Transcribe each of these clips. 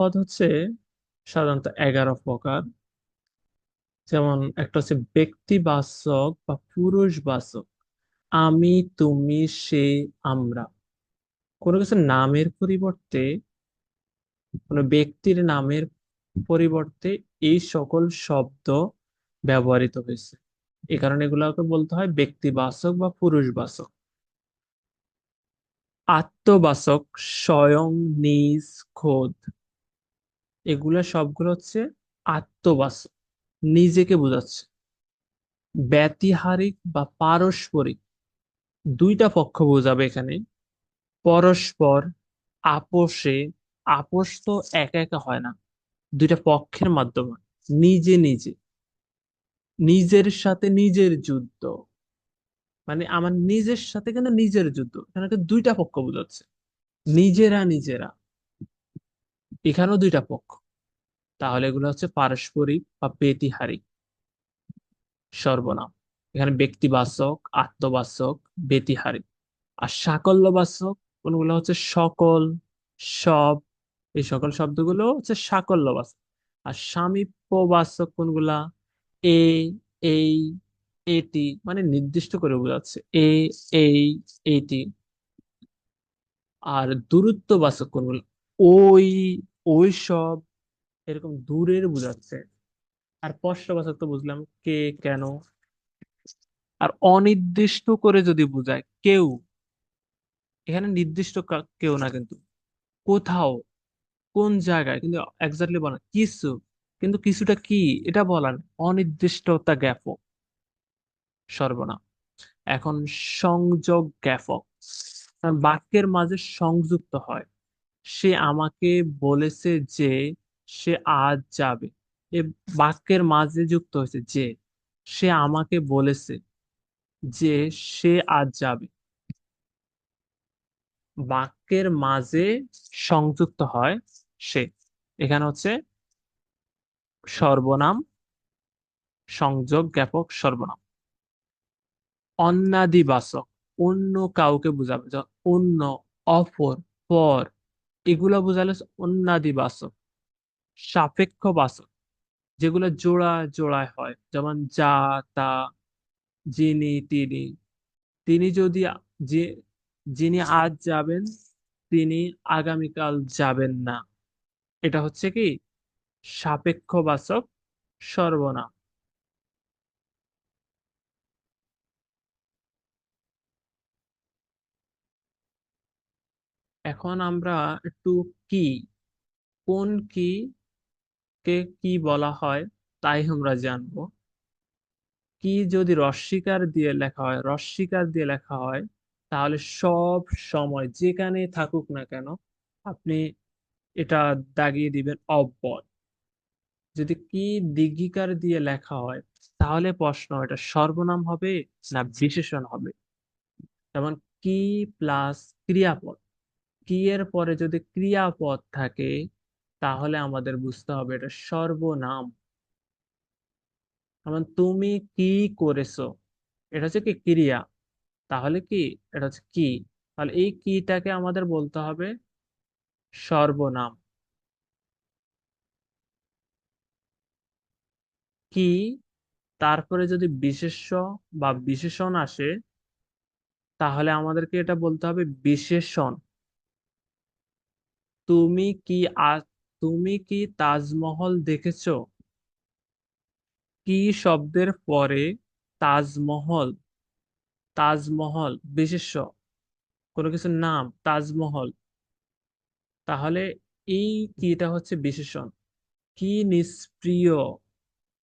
পদ হচ্ছে সাধারণত এগারো প্রকার। যেমন একটা হচ্ছে ব্যক্তিবাচক বা পুরুষবাচক। আমি, তুমি, সে, আমরা। কোনো কিছু নামের পরিবর্তে, কোনো ব্যক্তির নামের পরিবর্তে এই সকল শব্দ ব্যবহৃত হয়েছে। এই কারণে এগুলোকে বলতে হয় ব্যক্তিবাচক বা পুরুষবাচক। আত্মবাচক, স্বয়ং, নিজ, খোদ। এগুলা সবগুলো হচ্ছে আত্মবাস নিজেকে বোঝাচ্ছে। ব্যতিহারিক বা পারস্পরিক দুইটা পক্ষ বোঝাবে এখানে, পরস্পর, আপোষে, আপোষ তো একা একা হয় না, দুইটা পক্ষের মাধ্যমে, নিজে নিজে। নিজের সাথে নিজের যুদ্ধ মানে আমার নিজের সাথে কিন্তু নিজের যুদ্ধ, এখানে দুইটা পক্ষ বোঝাচ্ছে, নিজেরা নিজেরা। এখানেও দুইটা পক্ষ। তাহলে এগুলো হচ্ছে পারস্পরিক বা ব্যতিহারিক। সর্বনাম। এখানে ব্যক্তিবাচক, আত্মবাচক, ব্যতিহারিক। আর সাকল্যবাচক কোনগুলো হচ্ছে সকল, সব। এই সকল শব্দগুলো হচ্ছে সাকল্যবাচক। আর সামীপ্যবাচক কোনগুলা? এ, এই, এটি। মানে নির্দিষ্ট করে বোঝাচ্ছে। এ, এই, এটি। আর দূরত্ববাচক কোনগুলো? ওই ওই সব এরকম দূরের বোঝাচ্ছে। আর প্রশ্নবাচক তো বুঝলাম কে কেন। আর অনির্দিষ্ট করে যদি বোঝায় কেউ, এখানে নির্দিষ্ট কেউ না কিন্তু। কোথাও, কোন জায়গায়, কিন্তু এক্স্যাক্টলি বলা কিছু, কিন্তু কিছুটা কি, এটা বলার অনির্দিষ্টতা জ্ঞাপক। সর্বনাম এখন সংযোগ জ্ঞাপক। বাক্যের মাঝে সংযুক্ত হয়। সে আমাকে বলেছে যে সে আজ যাবে। এ বাক্যের মাঝে যুক্ত হয়েছে যে, সে আমাকে বলেছে যে সে আজ যাবে। বাক্যের মাঝে সংযুক্ত হয় সে। এখানে হচ্ছে সর্বনাম, সংযোগ জ্ঞাপক সর্বনাম। অন্যাদিবাচক অন্য কাউকে বোঝাবে অন্য, অপর, পর। এগুলা বোঝালে হচ্ছে সাপেক্ষ সাপেক্ষবাচক যেগুলো জোড়া জোড়ায় হয়। যেমন যা, তা, যিনি, তিনি। তিনি যদি যে, যিনি আজ যাবেন, তিনি আগামীকাল যাবেন না। এটা হচ্ছে কি? সাপেক্ষ সাপেক্ষবাচক সর্বনাম। এখন আমরা একটু কি, কোন কি কে কি বলা হয় তাই আমরা জানব। কি যদি রস্বীকার দিয়ে লেখা হয় রস্বীকার দিয়ে লেখা হয়, তাহলে সব সময় যেখানে থাকুক না কেন আপনি এটা দাগিয়ে দিবেন অব্যয়। যদি কি দীর্ঘিকার দিয়ে লেখা হয়, তাহলে প্রশ্ন এটা সর্বনাম হবে না বিশেষণ হবে। যেমন কি প্লাস ক্রিয়াপদ। কি এর পরে যদি ক্রিয়াপদ থাকে, তাহলে আমাদের বুঝতে হবে এটা সর্বনাম। তুমি কি করেছ, এটা হচ্ছে কি ক্রিয়া, তাহলে কি? এটা হচ্ছে কি। তাহলে এই কিটাকে আমাদের বলতে হবে সর্বনাম। কি, তারপরে যদি বিশেষ্য বা বিশেষণ আসে, তাহলে আমাদেরকে এটা বলতে হবে বিশেষণ। তুমি কি তুমি কি তাজমহল দেখেছ? কি শব্দের পরে তাজমহল? তাজমহল, বিশেষ্য, কোনো কিছুর নাম, তাজমহল। তাহলে এই কিটা হচ্ছে বিশেষণ। কি নিষ্প্রিয়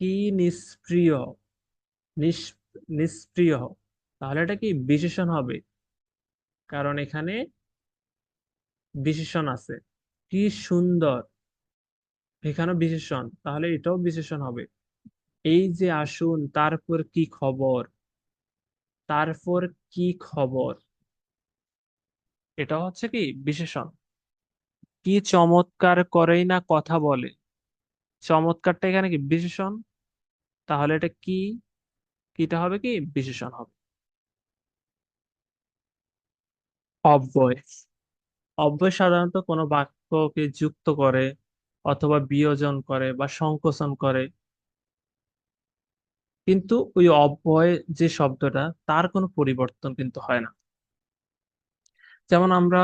কি নিষ্প্রিয় নিষ্প্রিয়। তাহলে এটা কি বিশেষণ হবে? কারণ এখানে বিশেষণ আছে। কি সুন্দর। এখানেও বিশেষণ, তাহলে এটাও বিশেষণ হবে। এই যে আসুন, তারপর কি খবর? তারপর কি খবর? এটা হচ্ছে কি বিশেষণ। কি চমৎকার করেই না কথা বলে? চমৎকারটা এখানে কি বিশেষণ? তাহলে এটা কি? কিটা হবে কি? বিশেষণ হবে। অব্যয়। অব্যয় সাধারণত কোনো বাক্যকে যুক্ত করে অথবা বিয়োজন করে বা সংকোচন করে। কিন্তু ওই অব্যয় যে শব্দটা, তার কোনো পরিবর্তন কিন্তু হয় না। যেমন আমরা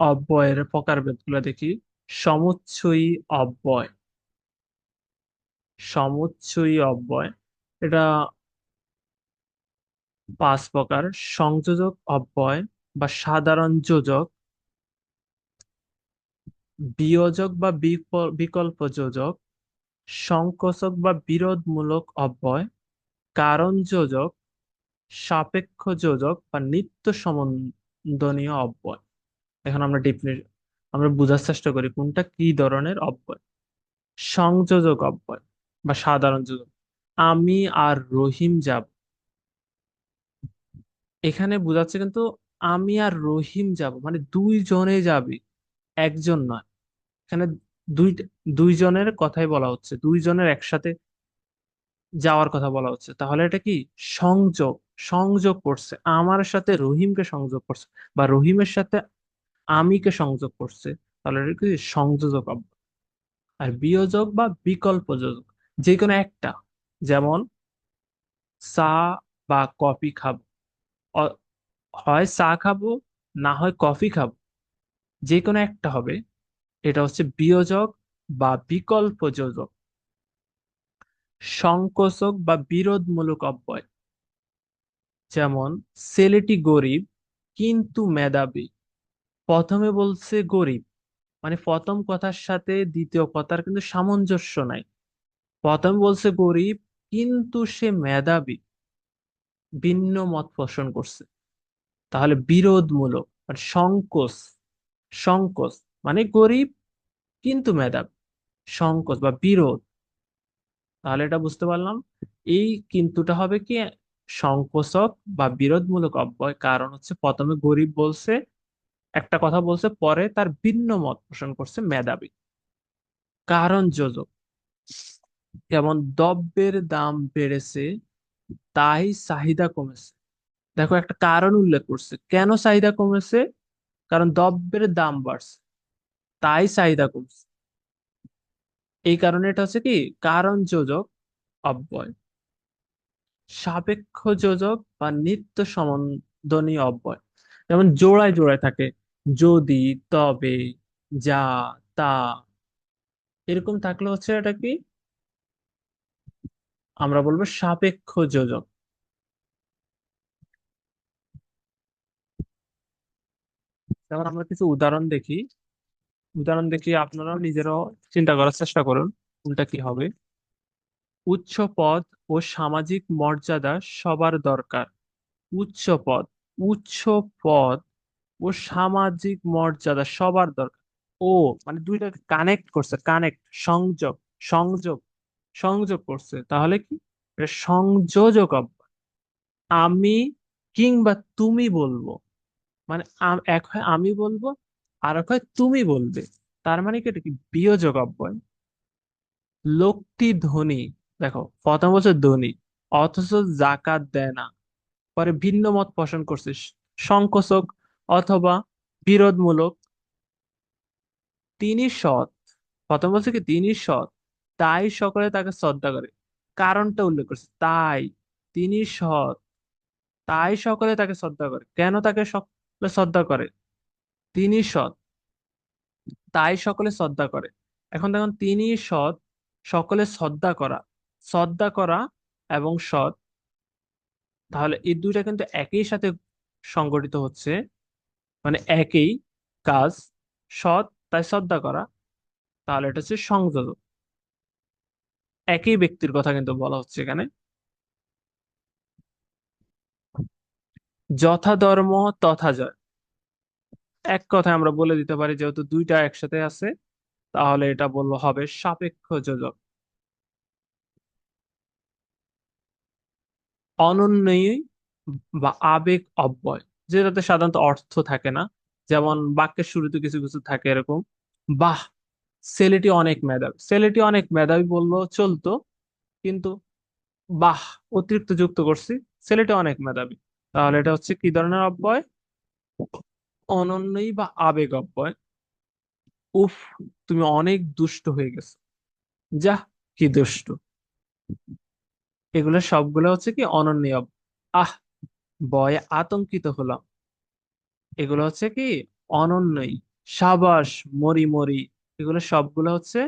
অব্যয়ের প্রকারভেদগুলো দেখি, সমুচ্চয়ী অব্যয়। সমুচ্চয়ী অব্যয়, এটা পাঁচ প্রকার, সংযোজক অব্যয় বা সাধারণ যোজক বিয়োজক বা বিকল্প যোজক সংকোচক বা বিরোধমূলক অব্যয় কারণ যোজক সাপেক্ষ যোজক বা নিত্য সম্বন্ধনীয় অব্যয়। এখন আমরা ডিফিনি আমরা বোঝার চেষ্টা করি কোনটা কি ধরনের অব্যয়। সংযোজক অব্যয় বা সাধারণ যোজক। আমি আর রহিম যাব। এখানে বোঝাচ্ছে কিন্তু আমি আর রহিম যাব মানে দুইজনে যাবে। একজন নয়। এখানে দুই, দুইজনের কথাই বলা হচ্ছে, দুইজনের একসাথে যাওয়ার কথা বলা হচ্ছে। তাহলে এটা কি? সংযোগ সংযোগ করছে। আমার সাথে রহিমকে সংযোগ করছে বা রহিমের সাথে আমিকে সংযোগ করছে, তাহলে এটা কি? সংযোজক আর বিয়োজক বা বিকল্প যোজক যে কোনো একটা। যেমন, চা বা কফি খাব। হয় চা খাব, না হয় কফি খাব। যে কোনো একটা হবে, এটা হচ্ছে বিয়োজক বা বিকল্প যোজক সংকোচক বা বিরোধমূলক অব্যয়। যেমন, ছেলেটি গরিব কিন্তু মেধাবী। প্রথমে বলছে গরিব মানে প্রথম কথার সাথে দ্বিতীয় কথার কিন্তু সামঞ্জস্য নাই। প্রথম বলছে গরিব কিন্তু সে মেধাবী, ভিন্ন মত পোষণ করছে। তাহলে বিরোধমূলক আর সংকোচ। সংকোচ মানে গরিব কিন্তু মেধাবী, সংকোচ বা বিরোধ। তাহলে এটা বুঝতে পারলাম। এই কিন্তুটা হবে কি? সংকোচক বা বিরোধমূলক অব্যয়। কারণ হচ্ছে প্রথমে গরিব বলছে, একটা কথা বলছে, পরে তার ভিন্ন মত পোষণ করছে মেধাবী। কারণ যোজক, যেমন দ্রব্যের দাম বেড়েছে, তাই চাহিদা কমেছে। দেখো একটা কারণ উল্লেখ করছে। কেন চাহিদা কমেছে? কারণ দ্রব্যের দাম বাড়ছে, তাই চাহিদা কমছে। এই কারণে এটা হচ্ছে কি, কারণ যোজক অব্যয়। সাপেক্ষ যোজক বা নিত্য সম্বন্ধনীয় অব্যয়। যেমন জোড়ায় জোড়ায় থাকে, যদি, তবে, যা, তা। এরকম থাকলে হচ্ছে এটা কি? আমরা বলব সাপেক্ষ যোজক। যেমন আমরা কিছু উদাহরণ দেখি উদাহরণ দেখি আপনারাও নিজেরাও চিন্তা করার চেষ্টা করুন কোনটা কি হবে। উচ্চ পদ ও সামাজিক মর্যাদা সবার দরকার। উচ্চ পদ উচ্চ পদ ও সামাজিক মর্যাদা সবার দরকার। ও মানে দুইটাকে কানেক্ট করছে কানেক্ট সংযোগ সংযোগ সংযোগ করছে। তাহলে কি? সংযোজক আমি কিংবা তুমি বলব। মানে এক হয় আমি বলব, আর এক হয় তুমি বলবে। তার মানে কি এটা কি? বিয়োজক অব্যয়। লোকটি ধনী, দেখো, প্রথম বছর ধনী, অথচ জাকাত দেয় না। পরে ভিন্ন মত পোষণ করছে, সংকোচক অথবা বিরোধমূলক। তিনি সৎ, প্রথম বলছে কি তিনি সৎ, তাই সকলে তাকে শ্রদ্ধা করে। কারণটা উল্লেখ করছে, তাই, তিনি সৎ, তাই সকলে তাকে শ্রদ্ধা করে। কেন তাকে শ্রদ্ধা করে। তিনি সৎ। তাই সকলে শ্রদ্ধা করে। এখন দেখুন তিনি সৎ, সকলে শ্রদ্ধা করা। শ্রদ্ধা করা এবং সৎ, তাহলে এই দুইটা কিন্তু একই সাথে সংগঠিত হচ্ছে। মানে একই কাজ, সৎ, তাই শ্রদ্ধা করা। তাহলে এটা হচ্ছে সংযোজক। একই ব্যক্তির কথা কিন্তু বলা হচ্ছে এখানে। যথা ধর্ম তথা জয় এক কথায় আমরা বলে দিতে পারি যেহেতু দুইটা একসাথে আছে, তাহলে এটা বলল হবে সাপেক্ষ যোজক। অনন্যই বা আবেগ অব্যয়, যেটাতে সাধারণত অর্থ থাকে না। যেমন বাক্যের শুরুতে কিছু কিছু থাকে এরকম, বাহ, ছেলেটি অনেক মেধাবী। ছেলেটি অনেক মেধাবী বলল চলতো, কিন্তু, বাহ, অতিরিক্ত যুক্ত করছি, ছেলেটি অনেক মেধাবী। তাহলে এটা হচ্ছে কি ধরনের অব্যয়? অনন্যই বা আবেগ অব্যয়। উফ, তুমি অনেক দুষ্ট হয়ে গেছো। যা কি দুষ্ট। এগুলো সবগুলো হচ্ছে কি অনন্য আহ ভয়ে আতঙ্কিত হলাম। এগুলো হচ্ছে কি অনন্যই। সাবাস, মরি মরি, এগুলো সবগুলো হচ্ছে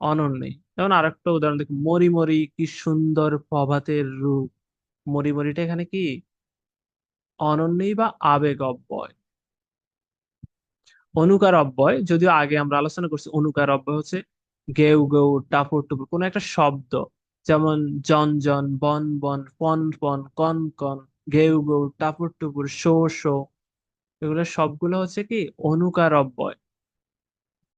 অনন্যই। যেমন আরেকটা উদাহরণ দেখি। মরি মরি, কি সুন্দর প্রভাতের রূপ। মরি মরিটা এখানে কি? অনন্যই বা আবেগ অব্যয়। অনুকার অব্যয়, যদিও আগে আমরা আলোচনা করছি অনুকার অব্যয় হচ্ছে গেউ গেউ, টাপুর টুপুর, কোনো একটা শব্দ। যেমন জন জন, বন বন, পন পন, কন কন, গেউ গেউ, টাপুর টুপুর, শো শো, এগুলো সবগুলো হচ্ছে কি? অনুকার অব্যয়।